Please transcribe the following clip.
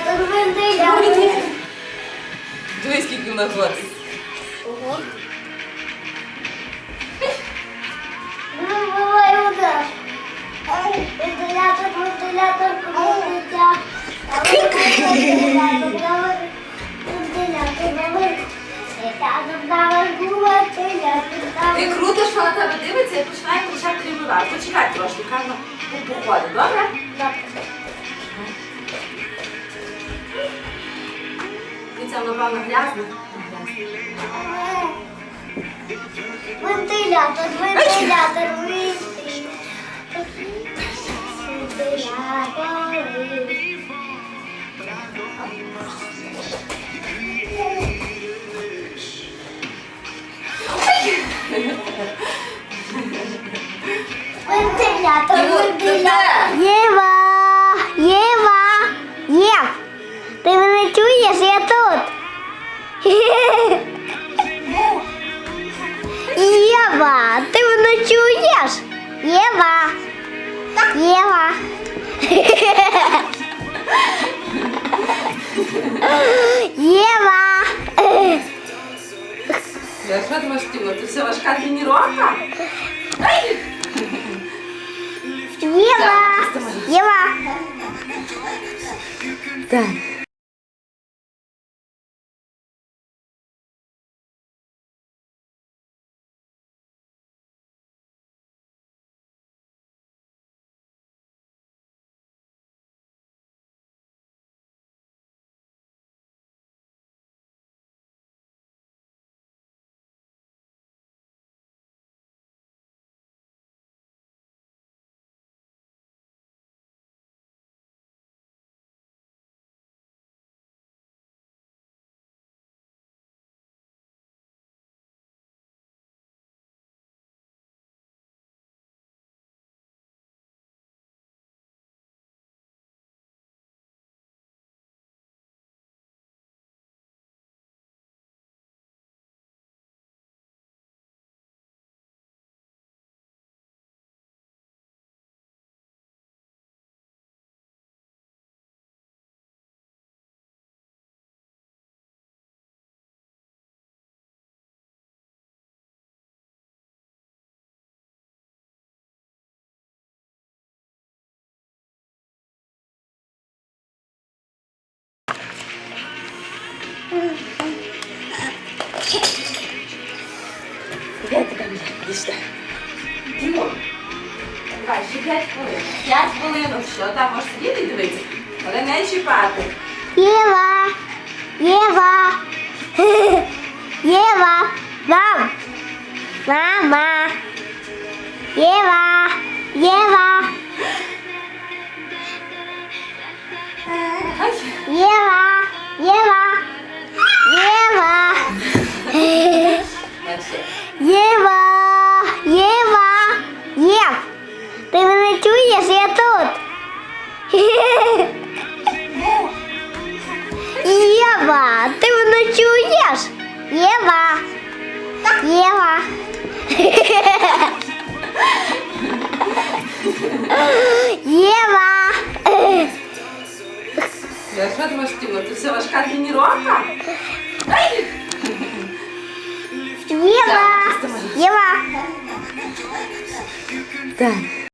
Вентилятор, вентилятор. Дивись, скільки в нас років. Ого. Ну, буває удар. Ай, Вентилятор, вентилятор, крутиться. Вентилятор, давай. Вентилятор, давай. Вентилятор, давай, вентилятор, Ти давай. крутиш, що на тебе дивиться і починає кричати рівнувати. Почекай трошки, хай воно походить, добре? І це, напевно, грязно. Вентилятор, вентилятор, вентилятор. Вентилятор. Вентилятор, Тимур, ти вентилятор. де? Єва, Єва, чуєш? Єва. Єва. Єва. Я що думаєш, Тімо, це все важка тренування? Ай! Єва. Єва. Так. Де ти там їдеш? Тимур, давай, ще 5 хвилин. 5 хвилин, що там можеш сидіти і дивитися, але не чіпати. Єва. Єва. Єва. Мам. Мама. Єва. Єва. Єва. Єва. Єва. Я що думаєш, Тімо, це все важка тренування? Ай. Єва. Єва. Так.